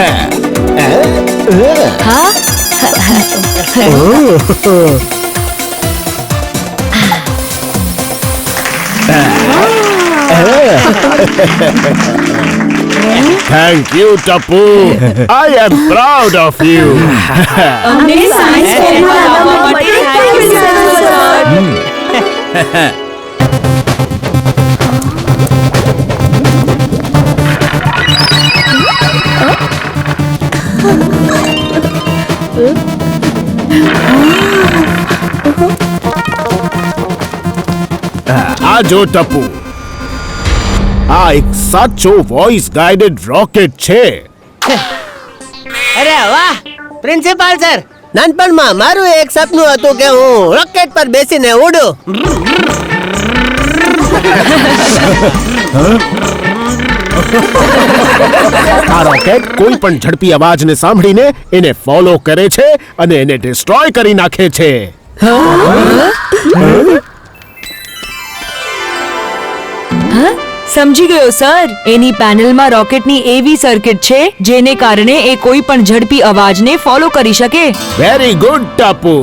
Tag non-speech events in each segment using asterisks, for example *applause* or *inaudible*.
ฮะโอ้แ Thank you, Tapu. I am proud of you. อันนี้สายสเปนมาแล้วมาที่ไทยกันเลย आजो टपू आ एक साचो वॉइस गाइडेड रॉकेट छे अरे वाह प्रिंसिपल सर नानपण मा मारू एक सपनू हतो के हूं रॉकेट पर बेसी ने उड़ो *laughs* हाँ? તારો કેટ કોઈ પણ ઝડપી અવાજને સાંભળીને એને ફોલો કરે છે અને એને ડિસ્ટ્રોય કરી નાખે છે સમજી ગયો સર એની પેનલમાં રોકેટની એવી સર્કિટ છે જેને કારણે એ કોઈ પણ ઝડપી અવાજને ફોલો કરી શકે વેરી ગુડ ટાપુ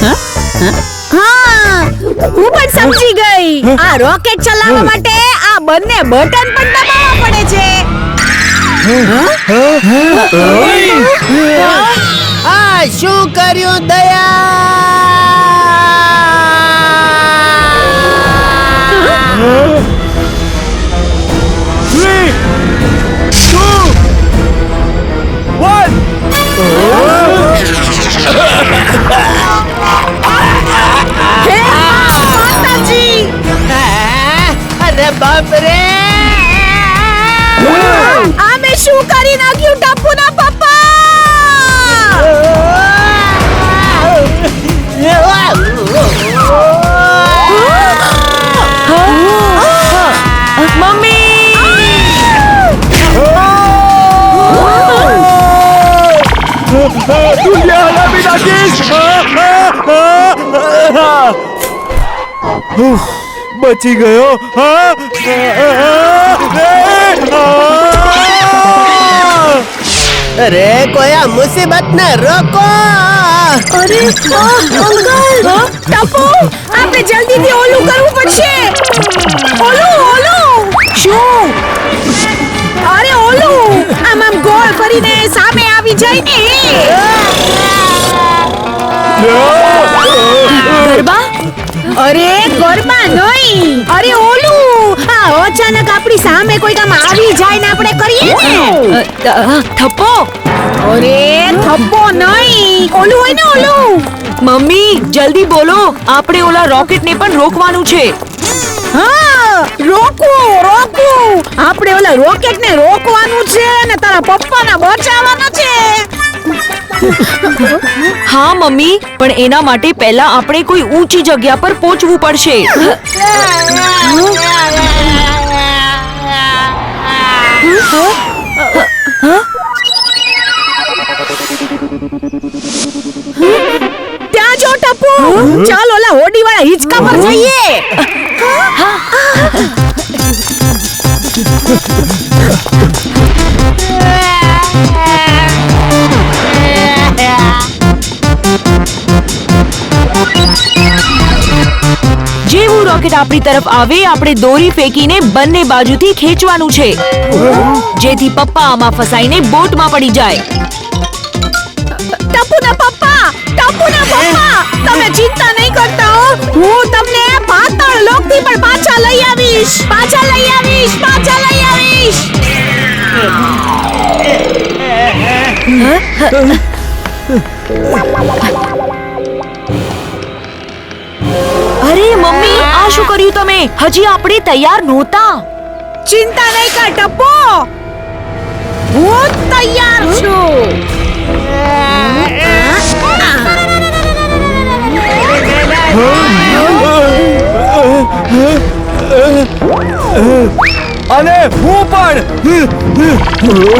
હા હા હું પણ સમજી ગઈ આ રોકેટ ચલાવવા માટે આ બંને બટન પણ દબાવવા પડે છે આ શું કર્યું દયા बची गयो हाँ? अरे कोया मुसीबत न रोको अरे अंकल ટપુ આપણે જલ્દીથી ઓલું કરવું પડશે ઓલું ઓલું શું અરે ઓલું આમ આમ ગોળ ફરીને સામે આવી જાય ને અરે ગરબા નહીં અરે ઓલું આ અચાનક આપણી સામે કોઈ કામ આવી જાય ને આપણે કરીએ ને થપ્પો અરે થપ્પો નહીં ઓલું હોય ને ઓલું મમ્મી જલ્દી બોલો આપણે ઓલા રોકેટ ને પણ રોકવાનું છે હા રોકવું રોકવું આપણે ઓલા રોકેટ ને રોકવાનું છે અને તારા પપ્પાને બચાવવાના છે हाँ मम्मी पण एना माटे पहला आपने कोई ऊंची जगह पर पहुंचवू पड़शे જો ટપુ ચાલ ઓલા હોડી વાળા હિચકા રોકેટ આપણી તરફ આવે આપણે દોરી ફેંકીને બંને બાજુથી ખેંચવાનું છે જેથી પપ્પા આમાં ફસાઈને બોટમાં પડી જાય ટપુના પપ્પા ટપુના પપ્પા તમે ચિંતા નહીં કરતા હો હું તમને પાતાળ લોકથી પણ પાછા લઈ આવીશ પાછા લઈ આવીશ પાછા લઈ આવીશ આ શું કર્યું તમે હજી આપણે તૈયાર નહોતા ચિંતા નહીં કર ટપ્પો હું તૈયાર છું અને હું પણ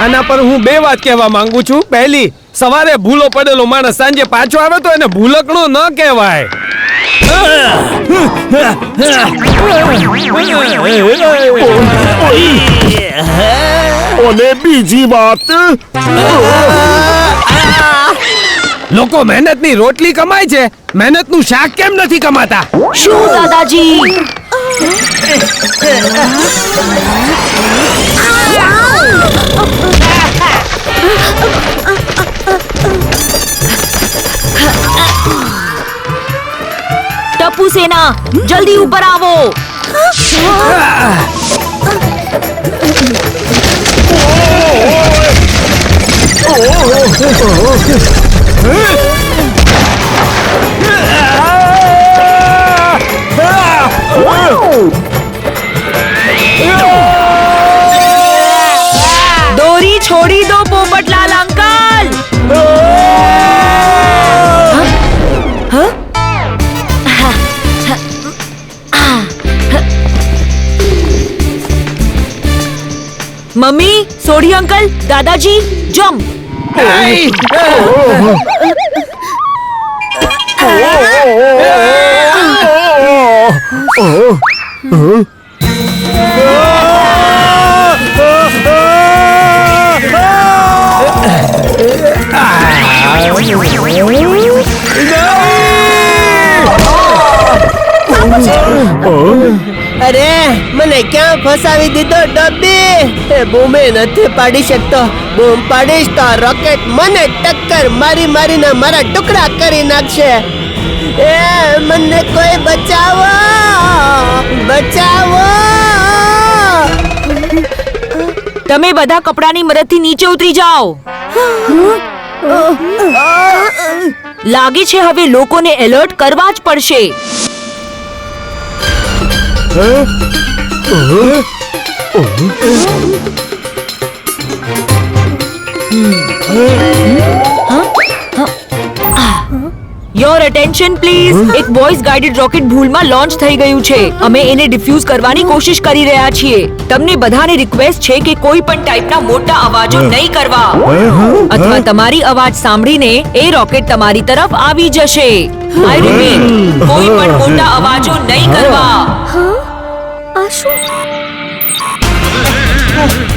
આના પર હું બે વાત કહેવા માંગુ છું પહેલી સવારે ભૂલો પડેલો માણસ સાંજે પાછો આવે તો એને ભૂલકણો ન કહેવાય અને બીજી વાત લોકો મહેનતની રોટલી કમાય છે મહેનતનું શાક કેમ નથી કમાતા શું દાદાજી टापू सेना जल्दी ऊपर आवो डोरी छोड़ी दो पोपट लाल अंकल મોરી અંકલ દાદાજી જમ Oh. અરે મને ક્યાં ફસાવી દીધો ડબ્બી એ બૂમે નથી પાડી શકતો બૂમ પાડીશ તો રોકેટ મને ટક્કર મારી મારીને મારા ટુકડા કરી નાખશે એ મને કોઈ બચાવો બચાવો તમે બધા કપડાની મદદથી નીચે ઉતરી જાઓ લાગે છે હવે લોકોને એલર્ટ કરવા જ પડશે ह ह ओ ओ ह ह ह योर अटेंशन प्लीज एक वॉइस गाइडेड रॉकेट भूलमा लॉन्च થઈ ગયું છે અમે એને ડિફ્યુઝ કરવાની કોશિશ કરી રહ્યા છીએ તમને બધાને રિક્વેસ્ટ છે કે કોઈ પણ પ્રકારનો મોટો અવાજો નઇ કરવા અથવા તમારી અવાજ સાંભળીને એ રોકેટ તમારી તરફ આવી જશે આ રીમેન કોઈ પણ મોટો અવાજો નઇ કરવા 哦。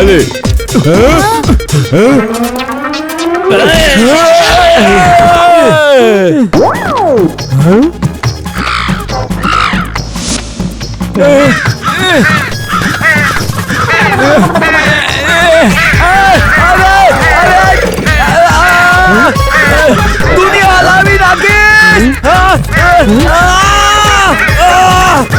아니. 아니야아이아긴 아! 아! 아! 아!